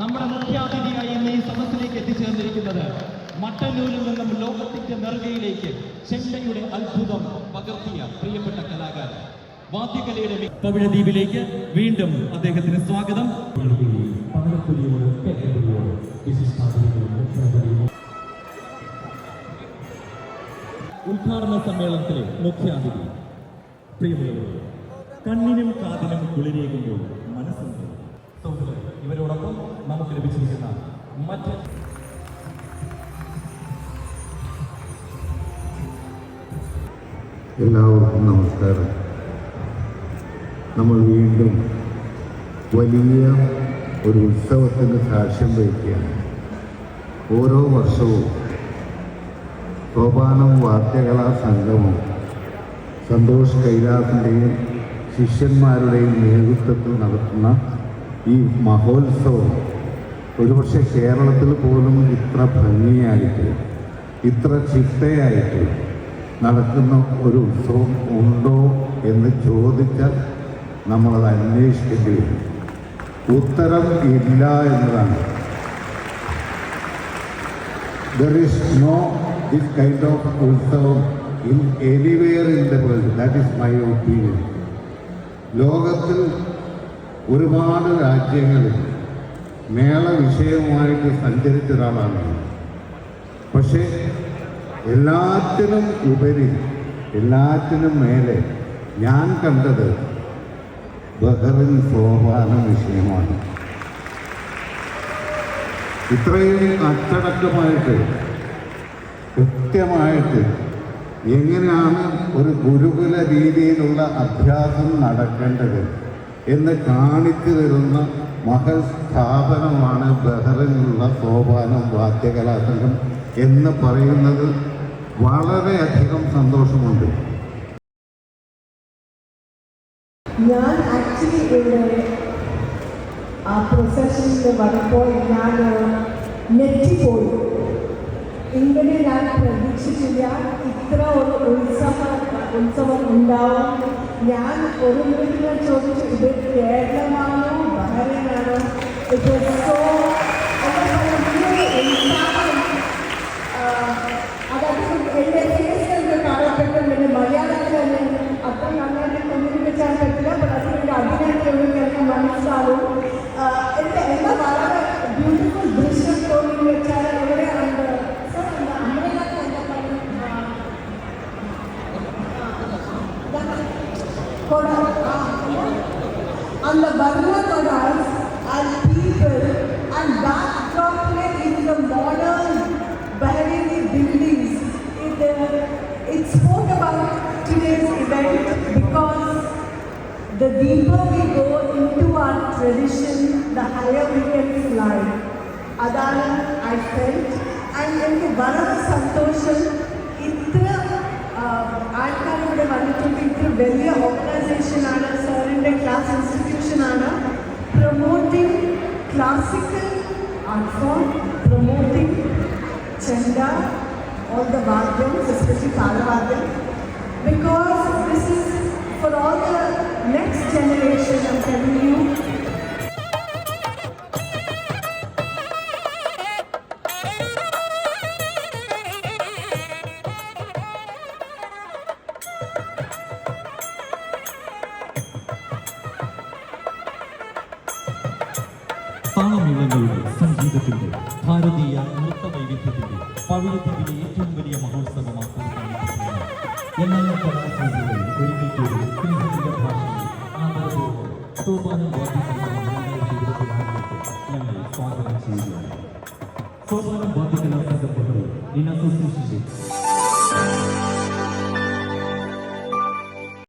നമ്മുടെ മുഖ്യാതിഥിയായി ഇന്ന് ഈ സദസ്സിലേക്ക് എത്തിച്ചേർന്നിരിക്കുന്നത് മട്ടന്നൂരിൽ നിന്നും ലോകത്തിന്റെ നെറുകയിലേക്ക് ചെണ്ടയുടെ അത്ഭുതം പകർത്തിയ പ്രിയപ്പെട്ട കലാകാരൻ. വാദ്യകലയുടെ പവിഴദ്വീപിലേക്ക് വീണ്ടും അദ്ദേഹത്തിന് സ്വാഗതം. ഉദ്ഘാടന സമ്മേളനത്തിലെ മുഖ്യാതിഥി പ്രിയമുള്ളവർ കണ്ണിനും കാതിനും കുളിരേകുമ്പോൾ മനസ്സുണ്ട്. ഇവരോടൊപ്പം നമുക്ക് ലഭിച്ചിരിക്കുന്ന മറ്റ് എല്ലാവർക്കും നമസ്കാരം. നമ്മൾ വീണ്ടും വലിയ ഒരു ഉത്സവത്തിന് സാക്ഷ്യം വഹിക്കുകയാണ്. ഓരോ വർഷവും സോപാനം വാദ്യകലാ സംഗമം. സന്തോഷ് കൈലാസിന്റെയും ശിഷ്യന്മാരുടെയും നേതൃത്വത്തിൽ നടത്തുന്ന ഈ മഹോത്സവം ഒരുപക്ഷെ കേരളത്തിൽ പോലും ഇത്ര ഭംഗിയായിട്ട് ഇത്ര ചിട്ടയായിട്ട് നടക്കുന്ന ഒരു ഉത്സവം ഉണ്ടോ എന്ന് ചോദിച്ചാൽ നമ്മളത് അന്വേഷിക്കേണ്ടി വരും. ഉത്തരം ഇല്ല എന്നതാണ്. There is no this kind of ഉത്സവം in anywhere in the world that is my opinion ലോകത്തിൽ ഒരുപാട് രാജ്യങ്ങളിൽ മേള വിഷയവുമായിട്ട് സഞ്ചരിച്ച ഒരാളാണ്. പക്ഷേ എല്ലാത്തിനും ഉപരി എല്ലാത്തിനും മേലെ ഞാൻ കണ്ടത് ബഹറിൻ സോപാന വിഷയമാണ് ഇത്രയും അച്ചടക്കമായിട്ട് കൃത്യമായിട്ട് എങ്ങനെയാണ് ഒരു ഗുരുകുല രീതിയിലുള്ള അഭ്യാസം നടക്കേണ്ടത് എന്ന് കാണിച്ചു തരുന്ന മഹൽ സ്ഥാപനമാണ് ബഹ്റിനുള്ള സോപാനം വാദ്യകലാസംഘം എന്ന് പറയുന്നത് വളരെയധികം സന്തോഷമുണ്ട്. ഞാൻ ആക്ച്വലി ഇവിടെ ആ പ്രൊസഷനിൽ വന്നപ്പോൾ ഞാൻ ഞെട്ടിപ്പോയി ഇങ്ങനെ ഞാൻ പ്രതീക്ഷിച്ചില്ല. ഇത്ര ഒരു ഉത്സവ ഉത്സവം ഉണ്ടാവും. ഞാൻ ഒരു ചോദിച്ചു ഇത് കേരളമാണോ ബഹറിനാണോ ഇത് സോ അതായത് എൻ്റെ ഫേസിലൊക്കെ കാണപ്പെട്ടു പിന്നെ മലയാളത്തിൽ തന്നെ അത്ര നന്നായിട്ട് കമ്മ്യൂണിക്കേറ്റ് ചെയ്യാൻ പറ്റില്ല ബട്ട് അതിൻ്റെ അഭിനയത്തിലൊക്കെ എനിക്ക് മനസ്സിലാവും ആഹ് എൻ്റെ എല്ലാ വളരെ ബ്യൂട്ടിഫുൾ ദൃശ്യം തോന്നി വെച്ചാൽ ഇവിടെ ഉണ്ട് സർ അമ്മയിലൊക്കെ എന്താ പറയുക കൊട ആ and the Barna Kodas and people and backdrop in the modern Bahraini buildings. It, uh, it spoke about today's event because the deeper we go into our tradition, the higher we can fly. അതാണ് I felt and എനിക്ക് വളരെ സന്തോഷം ഇത്ര ആൾക്കാർ ഇവിടെ വന്നിട്ടുണ്ട് ഇത്ര വലിയ ഓർഗനൈസേഷനാണ് സാറിൻ്റെ class art form promoting chenda all the vadyams, especially Talavadyam, because this is for all the next generation, I'm telling you, താളമേളങ്ങളുടെ സംഗീതത്തിന്റെ ഭാരതീയ നൃത്ത വൈവിധ്യത്തിന്റെ പവിഴദ്വീപിലെ ഏറ്റവും വലിയ മഹോത്സവമാക്കാൻ എല്ലാ കലാസംഘങ്ങളും ഒരുമിച്ചൊരു സ്നേഹത്തിന്റെ ഭാഷയിൽ ആദരപൂർവം സോപാനം വാദ്യസംഘം രണ്ടായിരത്തി ഇരുപത്തിനാലിലേക്ക് ഞങ്ങൾ സ്വാഗതം ചെയ്യുകയാണ്. സോപാനം വാദ്യകലാ സംഘം ഇൻ അസോസിയേഷൻ